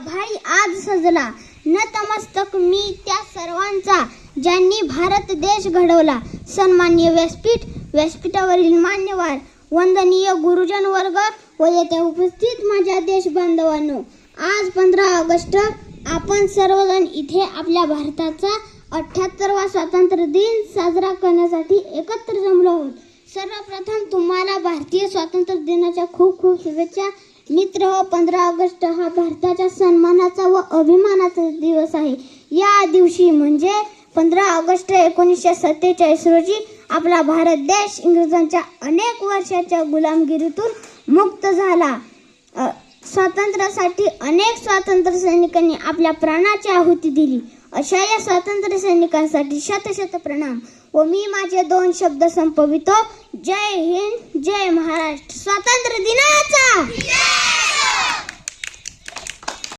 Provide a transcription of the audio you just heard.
आभाळी आज सजला. नतमस्तक मी त्या सर्वांचा ज्यांनी भारत देश घडवला. सन्मान्य व्यासपीठ व्यासपीठावरील मान्यवर वंदनीय गुरुजन वर्ग व येथे उपस्थित माझ्या देश बांधवांनो आज पंधरा ऑगस्ट आपण सर्वजण इथे आपल्या भारताचा अठ्ठ्याहत्तरवा स्वातंत्र्य दिन साजरा करण्यासाठी एकत्र जमलो आहोत. सर्वप्रथम तुम्हाला भारतीय स्वातंत्र्य दिनाच्या खूप खूप शुभेच्छा. मित्र हो पंधरा ऑगस्ट हा भारताच्या सन्मानाचा व अभिमानाचा दिवस आहे. या दिवशी म्हणजे पंधरा ऑगस्ट एकोणीसशे सत्तेचाळीस रोजी आपला भारत देश इंग्रजांच्या अनेक वर्षाच्या गुलामगिरीतून मुक्त झाला. स्वातंत्र्यासाठी अनेक स्वातंत्र्य सैनिकांनी आपल्या प्राणाची आहुती दिली. अशा या स्वातंत्र्य सैनिकांसाठी शतशत प्रणाम व मी माझे दोन शब्द संपवितो. जय हिंद जय महाराष्ट्र. स्वातंत्र्य दिनात